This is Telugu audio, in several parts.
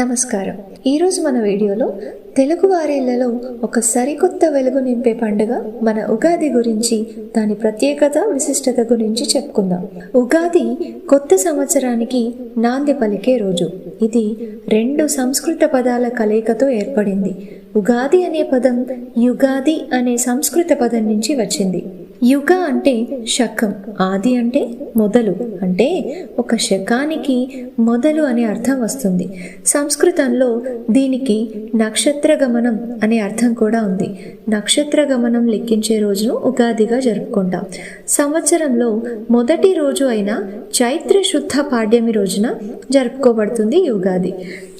నమస్కారం. ఈరోజు మన వీడియోలో తెలుగు వారిళ్ళలో ఒక సరికొత్త వెలుగు నింపే పండుగ మన ఉగాది గురించి దాని ప్రత్యేకత విశిష్టత గురించి చెప్పుకుందాం. ఉగాది కొత్త సంవత్సరానికి నాంది పలికే రోజు. ఇది రెండు సంస్కృత పదాల కలయికతో ఏర్పడింది. ఉగాది అనే పదం యుగాది అనే సంస్కృత పదం నుంచి వచ్చింది. యుగ అంటే శకం ఆది అంటే మొదలు. అంటే ఒక శకానికి మొదలు అనే అర్థం వస్తుంది. సంస్కృతంలో దీనికి నక్షత్ర గమనం అనే అర్థం కూడా ఉంది. నక్షత్ర గమనం లెక్కించే రోజును ఉగాదిగా జరుపుకుంటాం. సంవత్సరంలో మొదటి రోజు అయిన చైత్ర శుద్ధ పాడ్యమి రోజున జరుపుకోబడుతుంది యుగాది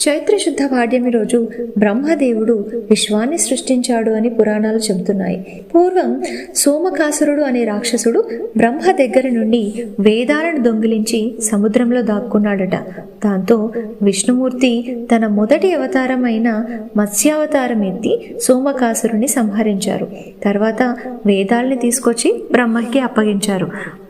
చైత్ర శుద్ధ పాడ్యమి రోజు బ్రహ్మదేవుడు విశ్వాన్ని సృష్టించాడు అని పురాణాలు చెబుతున్నాయి. పూర్వం సోమకాసు సోమకాసురుడు అనే రాక్షసుడు బ్రహ్మ దగ్గర నుండి వేదాలను దొంగిలించి సముద్రంలో దాక్కున్నాడట. దాంతో విష్ణుమూర్తి తన మొదటి అవతారం అయిన మత్స్యావతారం ఎత్తి సోమకాసురుని సంహరించారు. తర్వాత వేదాల్ని తీసుకొచ్చి బ్రహ్మకి అప్పగించారు.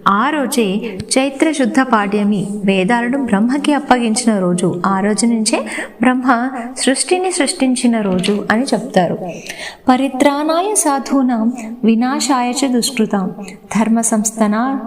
ఆ రోజే చైత్ర శుద్ధ పాడ్యమి వేదాలను బ్రహ్మకి అప్పగించిన రోజు. ఆ రోజు నుంచే బ్రహ్మ సృష్టిని సృష్టించిన రోజు అని చెప్తారు. పరిత్రాణాయ సాధూనాం వినాశాయ చ దుష్కృతాం. ధర్మ సంస్థన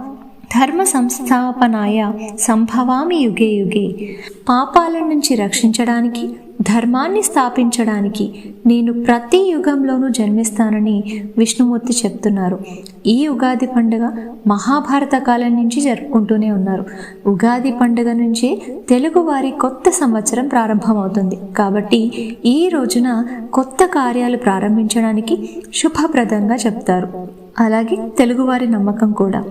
ధర్మ సంస్థాపనాయ సంభవామి యుగే యుగే. పాపాల నుంచి రక్షించడానికి ధర్మాన్ని స్థాపించడానికి నేను ప్రతి యుగంలోనూ జన్మిస్తానని విష్ణుమూర్తి చెప్తున్నారు. ఈ ఉగాది పండుగ మహాభారత కాలం నుంచి జరుపుకుంటూనే ఉన్నారు. ఉగాది పండుగ నుంచే తెలుగువారి కొత్త సంవత్సరం ప్రారంభమవుతుంది. కాబట్టి ఈ రోజున కొత్త కార్యాలు ప్రారంభించడానికి శుభప్రదంగా చెప్తారు. అలాగే తెలుగువారి నమ్మకం కూడా.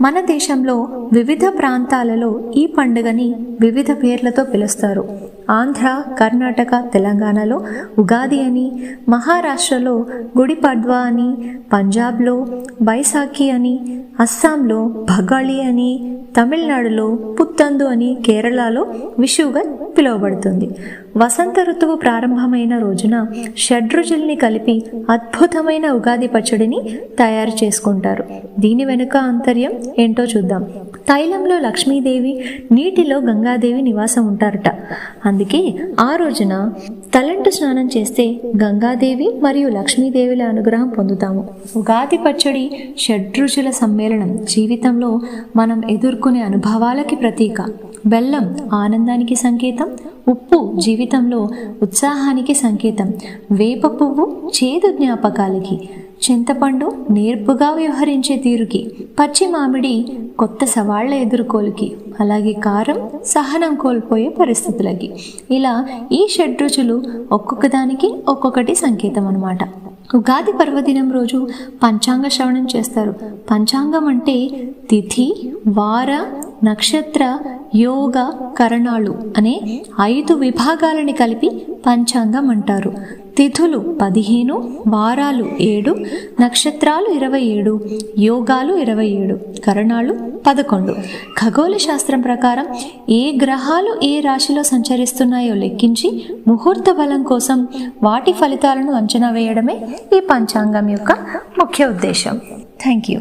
మన దేశంలో వివిధ ప్రాంతాలలో ఈ పండుగని వివిధ పేర్లతో పిలుస్తారు. ఆంధ్ర కర్ణాటక తెలంగాణలో ఉగాది అని మహారాష్ట్రలో గుడి పడ్వా అని పంజాబ్లో బైసాఖి అని అస్సాంలో భగాళి అని తమిళనాడులో పుత్తందు అని కేరళలో విషువుగా పిలువబడుతుంది. వసంత ఋతువు ప్రారంభమైన రోజున షడ్రుచుల్ని కలిపి అద్భుతమైన ఉగాది పచ్చడిని తయారు చేసుకుంటారు. దీని వెనుక ఆంతర్యం ఏంటో చూద్దాం. తైలంలో లక్ష్మీదేవి నీటిలో గంగాదేవి నివాసం ఉంటారట. అందుకే ఆ రోజున తలంటు స్నానం చేస్తే గంగాదేవి మరియు లక్ష్మీదేవిల అనుగ్రహం పొందుతాము. ఉగాది పచ్చడి షడ్రుచుల సమ్మేళనం జీవితంలో మనం ఎదుర్కొనే అనుభవాలకి ప్రతీక. బెల్లం ఆనందానికి సంకేతం ఉప్పు జీవితంలో ఉత్సాహానికి సంకేతం వేప పువ్వు చేదు జ్ఞాపకాలకి చింతపండు నేర్పుగా వ్యవహరించే తీరుకి పచ్చి మామిడి కొత్త సవాళ్ళ ఎదుర్కోలుకి అలాగే కారం సహనం కోల్పోయే పరిస్థితులకి. ఇలా ఈ షడ్రుచులు ఒక్కొక్క దానికి ఒక్కొక్కటి సంకేతం అనమాట ఉగాది పర్వదినం రోజు పంచాంగ శ్రవణం చేస్తారు. పంచాంగం అంటే తిథి వార నక్షత్ర యోగ కరణాలు అనే ఐదు విభాగాలని కలిపి పంచాంగం అంటారు. తిథులు పదిహేను వారాలు ఏడు నక్షత్రాలు ఇరవై ఏడు యోగాలు ఇరవై ఏడు కరణాలు పదకొండు. ఖగోళ శాస్త్రం ప్రకారం ఏ గ్రహాలు ఏ రాశిలో సంచరిస్తున్నాయో లెక్కించి ముహూర్త బలం కోసం వాటి ఫలితాలను అంచనా వేయడమే ఈ పంచాంగం యొక్క ముఖ్య ఉద్దేశం. Thank you.